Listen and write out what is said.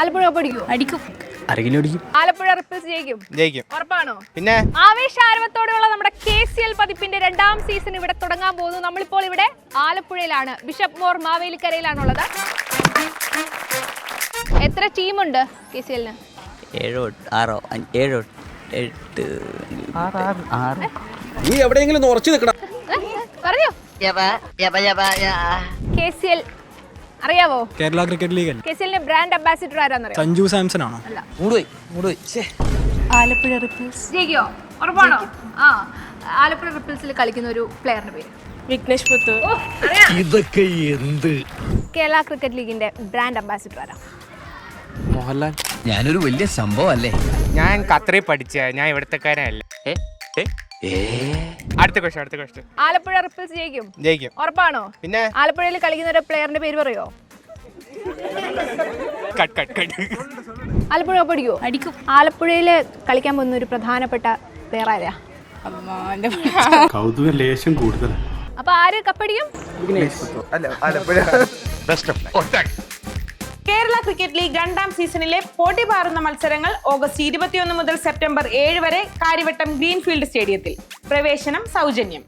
ആലപ്പുഴ പഠിക്കൂ. അടിക്കും അരകിലോ അടിക്കും ആലപ്പുഴ റിപ്പിൾസ് ജയിക്കും. ജയിക്കും. ഉറപ്പാണോ? പിന്നെ? ആവേശാരവത്തോടെയുള്ള നമ്മുടെ കെ സി എൽ പതിപ്പിന്റെ രണ്ടാം സീസൺ ഇവിടെ തുടങ്ങാൻ പോകുന്നു. നമ്മളിപ്പോൾ ഇവിടെ ആലപ്പുഴയിലാണ്. ബിഷപ്പ് മോർ മാവേലിക്കരയിലാണുള്ളത്. എത്ര ടീമുണ്ട് കെ സി എല്ലിന്? ഏഴോ ആറോ ഏഴോ എട്ട് ആറ് നീ എവിടെയെങ്കിലും ഉറച്ചു നിൽക്കണം. പറഞ്ഞോ. കെ സി എൽ അറിയാവോ? കേരള ക്രിക്കറ്റ് ലീഗ് അല്ലേ കെ ബ്രാൻഡ് അംബാസിഡർ ആരാന്നറിയോ? സഞ്ജു സാംസൺ ആണോ മൂടുപോയി മൂടുപോയി. ഛേ ആലപ്പുഴ റിപ്പിൾസ്. ജയിക്കോ? ഉറപ്പാണോ? ആ. ആലപ്പുഴ റിപ്പിൾസിൽ കളിക്കുന്ന ഒരു പ്ലെയറിന്റെ പേര്. വിഘ്നേഷ് പുത്തു ഓ, അറിയാം. ഇതൊക്കെ എന്ത്? കേരള ക്രിക്കറ്റ് ലീഗിന്റെ ബ്രാൻഡ് അംബാസിഡർ ആരാ? മോഹൻലാൽ. ഞാനൊരു വലിയ സംഭവം അല്ലേ? ഞാൻ ഖത്തറിൽ പഠിച്ച ഞാൻ ഇവിടത്തെക്കാരനല്ല. അടുത്ത ക്വസ്റ്റ്യൻ അടുത്ത ക്വസ്റ്റ്യൻ ആലപ്പുഴ റിപ്പിൾസ് ജയിക്കും. ജയിക്കും. ഉറപ്പാണോ? പിന്നെ? ആലപ്പുഴയിൽ കളിക്കുന്ന ഒരു പ്ലെയറിന്റെ പേര് പറയോ? കട്ട് കട്ട് കട്ട് ആലപ്പുഴ പഠിക്കോ അടിക്കും. ആലപ്പുഴയിൽ കളിക്കാൻ പോകുന്ന ഒരു പ്രധാനപ്പെട്ട പ്ലെയർ ആരാ? കൗതുക ലേശം കൂടുതൽ അപ്പൊ ആര് കപ്പടിക്കും കേരള ക്രിക്കറ്റ് ലീഗ് രണ്ടാം സീസണിലെ പൊടി പാറുന്ന മത്സരങ്ങൾ ഓഗസ്റ്റ് ഇരുപത്തിയൊന്ന് മുതൽ സെപ്റ്റംബർ ഏഴ് വരെ കാര്യവട്ടം ഗ്രീൻഫീൽഡ് സ്റ്റേഡിയത്തിൽ പ്രവേശനം സൗജന്യം.